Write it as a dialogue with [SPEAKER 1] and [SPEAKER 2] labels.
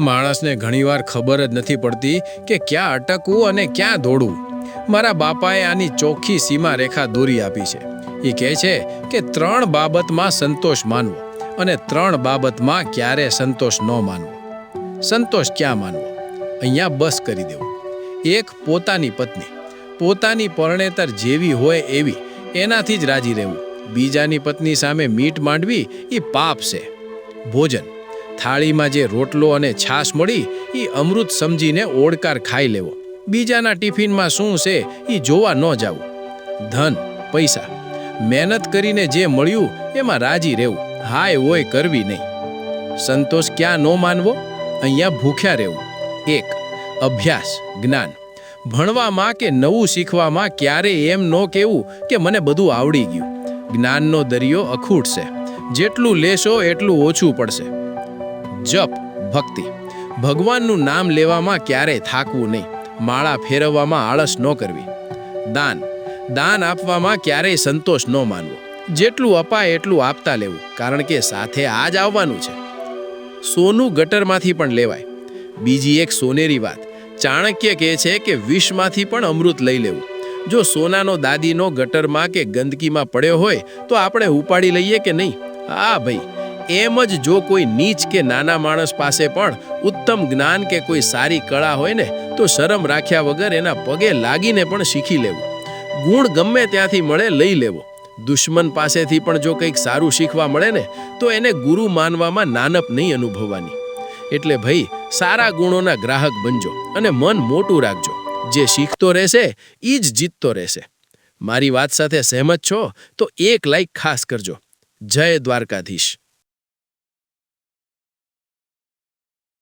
[SPEAKER 1] માણસને ઘણીવાર ખબર જ નથી પડતી કે ક્યાં અટકવું અને ક્યાં દોડવું. મારા બાપાએ આની ચોખ્ખી સીમા રેખા દોરી આપી છે. એ કહે છે કે ત્રણ બાબતમાં સંતોષ માનવો અને ત્રણ બાબતમાં ક્યારે સંતોષ ન માનવો. સંતોષ ક્યાં માનવો? અહીંયા બસ કરી દેવું. એક પોતાની પત્ની. પોતાની પરણેતર જેવી હોય એવી, એનાથી જ રાજી રહેવું. બીજાની પત્ની સામે મીટ માંડવી એ પાપ છે. ભોજન. થાળીમાં જે રોટલો અને છાશ મળી એ અમૃત સમજીને ઓડકાર ખાઈ લેવો. બીજાના ટિફિનમાં શું છે એ જોવા ન જાવું. ધન, પૈસા. મહેનત કરીને જે મળ્યું, એમાં રાજી રહેવું. હાય ઓય કરવી નહીં. સંતોષ ક્યાં ન માનવો? અહીંયા ભૂખ્યા રહેવું. એક, અભ્યાસ, જ્ઞાન. ભણવામાં કે નવું શીખવામાં ક્યારે એમ ન કહેવું કે મને બધું આવડી ગયું. જ્ઞાનનો દરિયો અખૂટ છે. જેટલું લેશો, એટલું ઓછું પડશે. જપ, ભક્તિ. ભગવાનનું નામ લેવામાં ક્યારેય થાકવું નહીં. માળા ફેરવવામાં આળસ ન કરવી. દાન. દાન આપવામાં ક્યારેય સંતોષ ન માનવો. જેટલું અપાય એટલું આપતા લેવું, કારણ કે સાથે આ જ આવવાનું છે. સોનું ગટરમાંથી પણ લેવાય. બીજી એક સોનેરી વાત. ચાણક્ય કહે છે કે વિષમાંથી પણ અમૃત લઈ લેવું. જો સોનાનો દાદીનો ગટરમાં કે ગંદકીમાં પડ્યો હોય, તો આપણે ઉપાડી લઈએ કે નહીં? હા ભાઈ એમ જ જો કોઈ નીચ કે નાના માણસ પાસે પણ ઉત્તમ જ્ઞાન કે કોઈ સારી કળા હોય ને, તો શરમ રાખ્યા વગર એના પગે લાગીને પણ શીખી લેવું. ગુણ ગમે ત્યાંથી મળે લઈ લેવો. દુશ્મન પાસેથી પણ જો કંઈક સારું શીખવા મળે ને, તો એને ગુરુ માનવામાં નાનપ નહીં અનુભવવાની. એટલે ભાઈ, સારા ગુણોના ગ્રાહક બનજો અને મન મોટું રાખજો. જે શીખતો રહેશે એ જ જીતતો રહેશે. મારી વાત સાથે સહેમત છો, તો એક લાઈક ખાસ કરજો. જય દ્વારકાધીશ.